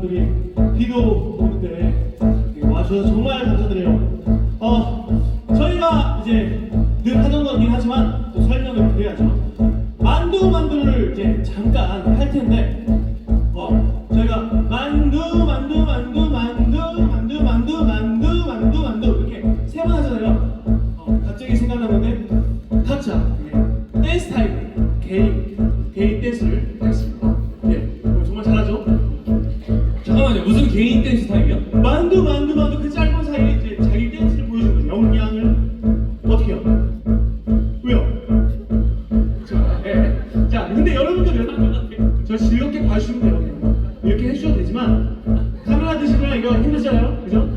분들이 비교 분들에 와주셔서 정말 감사드려요. 어, 저희가 이제 늘 하던 거긴 하지만 또 설명을 드려야죠. 만두 만두를 이제 잠깐 할 텐데 근데 여러분들 저 즐겁게 봐주시면 돼요. 이렇게 해주셔도 되지만 카메라 드시면 이거 힘드잖아요, 그죠?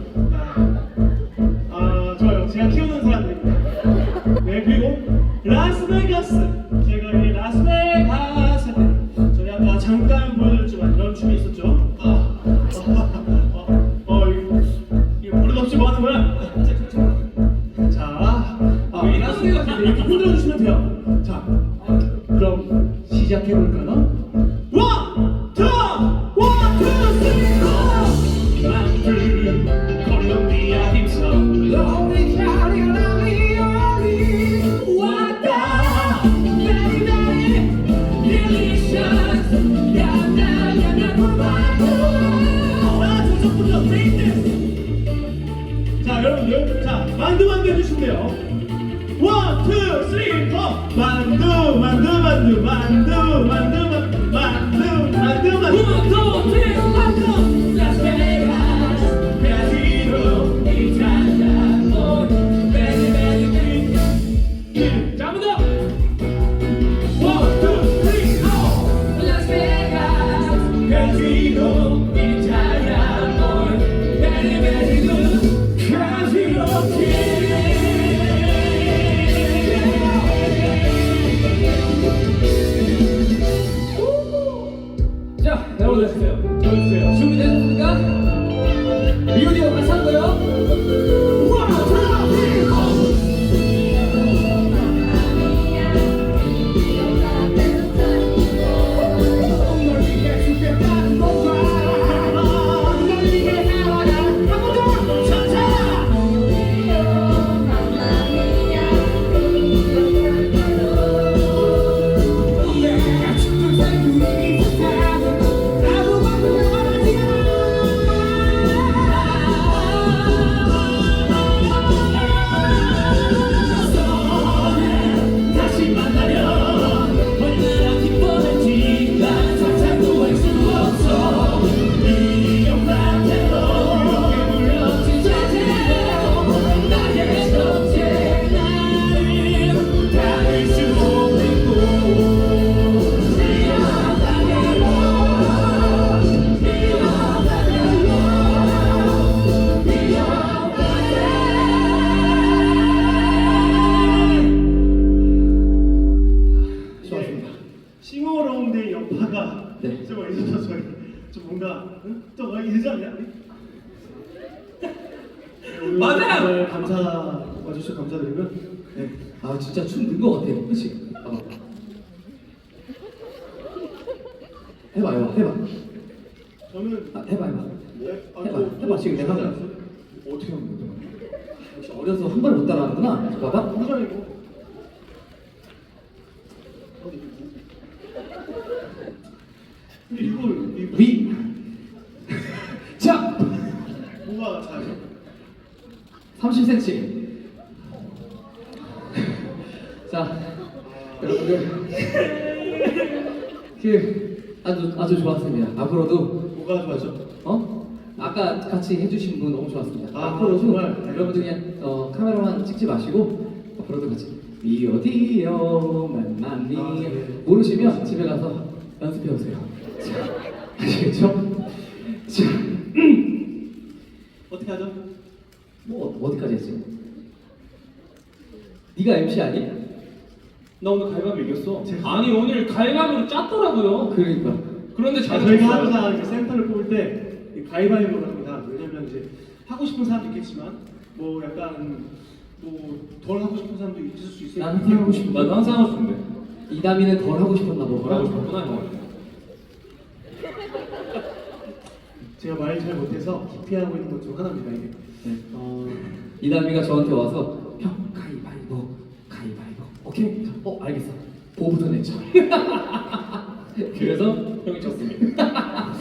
자, 여러분들, 자, 만두 만두 해주시면 돼요. 원, 투, 쓰리, 포. 만두, 만두, 만두, 만두, 만두, 만두, 만두, 만두, 만두. One, two, three, 만두. Vegas, 브라질로 oh, very, very, very. 자, 한번 더. 원, 투, 쓰리, 포. Vegas, 브라질로 잘못했어요. 준비되셨습니까? 미우디 오빠 찬 거요? 와! 맞아요. 감사 와주셔서 감사드리고요. 네. 아, 진짜 춤는거 같아요. 그치? 봐봐. 해봐요, 해봐. 저는 아, 해봐, 해봐. 네? 아, 해봐, 저- 해봐. 지금 내가 하는 거. 어떻게 하는 거야? 역시 어려서 한번못 따라하는구나. 봐봐. 모르잖아요. 근데 이걸 이 위. 자, 뭐가 잘해요? 30cm. 자, 여러분들. 그, 아주, 아주 좋았습니다. 앞으로도, 뭐가 좋아죠? 어? 아까 같이 해주신 분 너무 좋았습니다. 아, 앞으로도 정말? 여러분들 그냥 어, 카메라만 찍지 마시고, 앞으로도 같이 미오디오 만만미 아, 네. 모르시면 집에 가서 연습해 오세요. 자, 아시겠죠? 자, 어떻게 하죠? 뭐 어- 어디까지 했지? 네가 MC 아니? 나 오늘 갈바보 이겼어. 아니 오늘 갈바보를 짰더라고요. 그러니까 그런데 아, 잘 저희가. 항상 이렇게 센터를 뽑을 때 가위바위보를 합니다. 왜냐면 이제 하고 싶은 사람도 있겠지만 뭐 약간 뭐 덜 하고 싶은 사람도 있을 수 있어요. 나는 하고 싶은 나도 항상 하고 싶은데. 이담이는 덜 하고 싶었나 뭘 하고 보구나. 싶었구나 형. 제가 말을 잘 못해서 기피하고 있는 것 중 하나입니다 이게. 네. 어, 이담이가 저한테 와서 형 가위바위보 가위바위보 오케이 자, 어 알겠어 보부터 내자 그래서 형이 졌습니다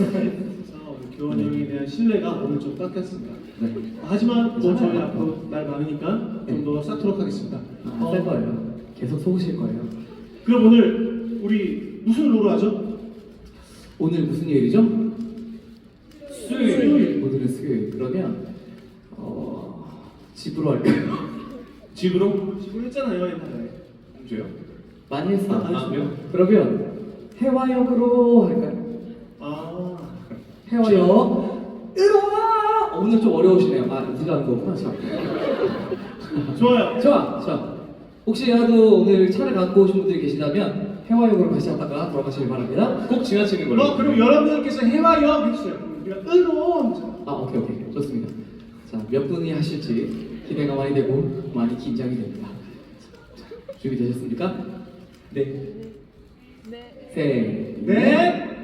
교원 형에 대한 신뢰가 오늘 좀 깎였습니다. 네. 하지만 뭐 저희 앞으로 날 많으니까 좀더 쌓도록 하겠습니다. 아, 셀 거예요 계속 속으실 거예요 그럼 오늘 우리 무슨 롤을 하죠? 오늘 무슨 요일이죠? 수요일. 오늘은 수요일 그러면 어 집으로 할까요? 집으로? 지금 했잖아요 옛날에. 언제요? 많이 했어 아, 많이 했어요? 그러면 해화역으로 할까요? 아 해화역 으아 오늘 좀 어려우시네요 아 우리가 하는 거구나 참 좋아요. 좋아 자 혹시라도 오늘 차를 갖고 오신 분들이 계시다면 해화역으로 왔다가 돌아가시길 바랍니다 꼭 지나치는 걸로. 어 그럼 여러분들께서 해와요 해주세요. 우리가 으로. 아 오케이 오케이 좋습니다 자 몇 분이 하실지 기대가 많이 되고 많이 긴장이 됩니다 자, 준비되셨습니까? 네 네. 셋 네.